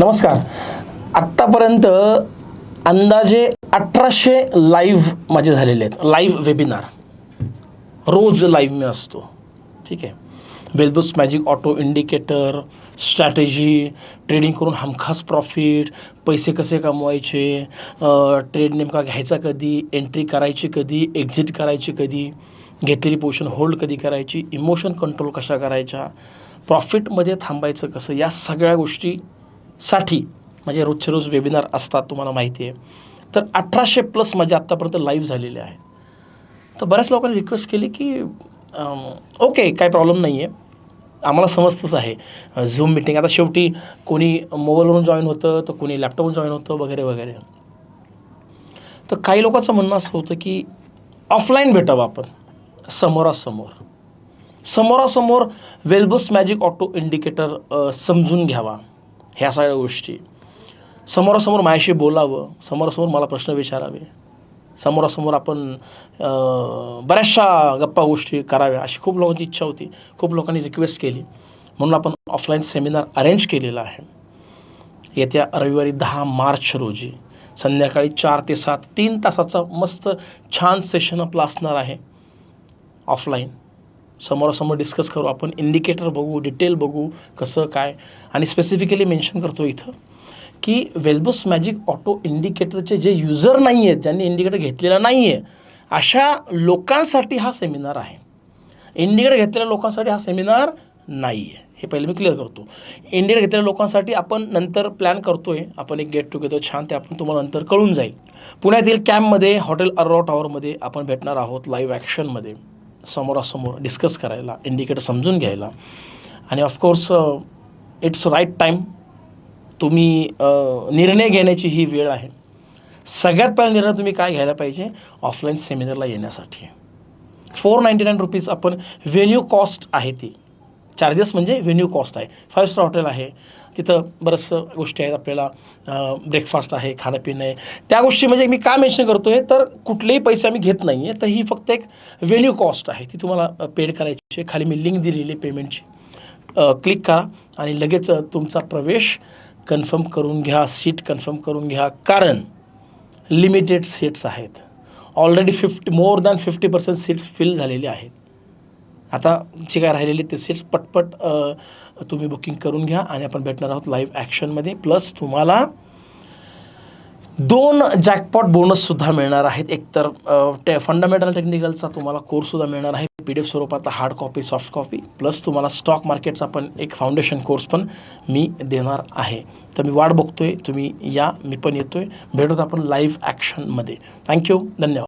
नमस्कार. आत्तापर्यंत अंदाजे अठराशे लाईव्ह माझे झालेले आहेत. लाईव्ह वेबिनार रोज लाईव्ह मी असतो. ठीक आहे? वेलबुस magic auto indicator strategy trading करून हमखास प्रॉफिट पैसे कसे कमवायचे ट्रेड नेमका घ्यायचा कधी एंट्री करायची कधी एक्झिट करायची कधी घेतलेली पोझिशन होल्ड कधी करायची इमोशन कंट्रोल कशा करायच्या प्रॉफिटमध्ये थांबायचं कसं या सगळ्या गोष्टी साठी माझे रोजचे रोज वेबिनार असतात तुम्हाला माहिती आहे. तर अठराशे प्लस माझे म्हणजे आत्तापर्यंत लाईव्ह झालेले आहेत. तर बऱ्याच लोकांनी रिक्वेस्ट केली की ओके काय प्रॉब्लेम नाही आहे आम्हाला समजतंच आहे. झूम मिटिंग आता शेवटी कोणी मोबाईलवरून जॉईन होतं तर कोणी लॅपटॉपवरून जॉईन होतं वगैरे वगैरे. तर काही लोकांचं म्हणणं असं होतं की ऑफलाईन भेटावं आपण. समोरासमोर. समोरासमोर वेलबस मॅजिक ऑटो इंडिकेटर समजून घ्यावा. ह्या सगळ्या गोष्टी. समोरासमोर माझ्याशी बोलावं समोरासमोर मला प्रश्न विचारावे समोरासमोर आपण बऱ्याचशा गप्पा गोष्टी कराव्या अशी खूप लोकांची इच्छा होती खूप लोकांनी रिक्वेस्ट केली. म्हणून आपण ऑफलाईन सेमिनार अरेंज केलेला आहे. येत्या रविवारी दहा मार्च रोजी संध्याकाळी चार ते सात तीन तासाचा मस्त छान सेशन आपलं असणार आहे. ऑफलाईन समोरासमोर डिस्कस करू. आपण इंडिकेटर बघू डिटेल बघू कसं काय. आणि स्पेसिफिकली मेन्शन करतो इथं की वेलबुस मॅजिक ऑटो इंडिकेटरचे जे युजर नाही आहेत ज्यांनी इंडिकेटर घेतलेला नाही आहे अशा लोकांसाठी हा सेमिनार आहे. इंडिकेटर घेतलेल्या लोकांसाठी हा सेमिनार नाही आहे हे पहिले मी क्लिअर करतो. इंडिकेटर घेतलेल्या लोकांसाठी आपण नंतर प्लॅन करतो आहे आपण एक गेट टुगेदर छान ते आपण तुम्हाला नंतर कळून जाईल. पुण्यातील कॅम्पमध्ये हॉटेल अर्रो टॉवरमध्ये आपण भेटणार आहोत लाईव्ह ॲक्शनमध्ये समोरासमोर डिस्कस करायला इंडिकेटर समजून घ्यायला. आणि of course it's right time तुम्ही uh, निर्णय घेण्याची ही वेळ आहे. सगळ्यात पहिला निर्णय तुम्ही काय घ्यायला पाहिजे? ऑफलाईन सेमिनारला येण्यासाठी. फोर नाईंटी नाईन रुपीज आपण व्हेन्यू कॉस्ट आहे ती. चार्जेस म्हणजे व्हेन्यू कॉस्ट आहे. फाईव्ह स्टार हॉटेल आहे. तिथं बरंचसं गोष्टी आहेत आपल्याला ब्रेकफास्ट आहे खाणंपिणं आहे. त्या गोष्टी म्हणजे मी का मेन्शन करतो आहे तर कुठलेही पैसे आम्ही घेत नाही आहे तर ही फक्त एक व्हेन्यू कॉस्ट आहे. ती तुम्हाला पेड करायची आहे. खाली मी लिंक दिलेली आहे पेमेंटची क्लिक करा आणि लगेच तुमचा प्रवेश कन्फर्म करून घ्या सीट कन्फर्म करून घ्या. कारण लिमिटेड सीट्स आहेत. Already fifty more than fifty percent seats fill झालेली आहेत. आता जे काय राहिलेले ते सीट्स पटपट तुम्ही बुकिंग करून घ्या आणि आपण भेटणार आहोत लाईव्ह ॲक्शनमध्ये प्लस तुम्हाला दोन जॅकपॉट बोनससुद्धा मिळणार आहेत. एकतर टे फंडामेंटल टेक्निकलचा तुम्हाला कोर्ससुद्धा मिळणार आहे. पी डी एफ स्वरूपात hard copy soft copy plus तुम्हाला स्टॉक मार्केटचा पण एक फाउंडेशन कोर्स पण मी देणार आहे. तर मी वाट बघतो आहे तुम्ही या मी पण येतो आहे भेटूत आपण लाईव्ह ॲक्शनमध्ये थँक्यू धन्यवाद.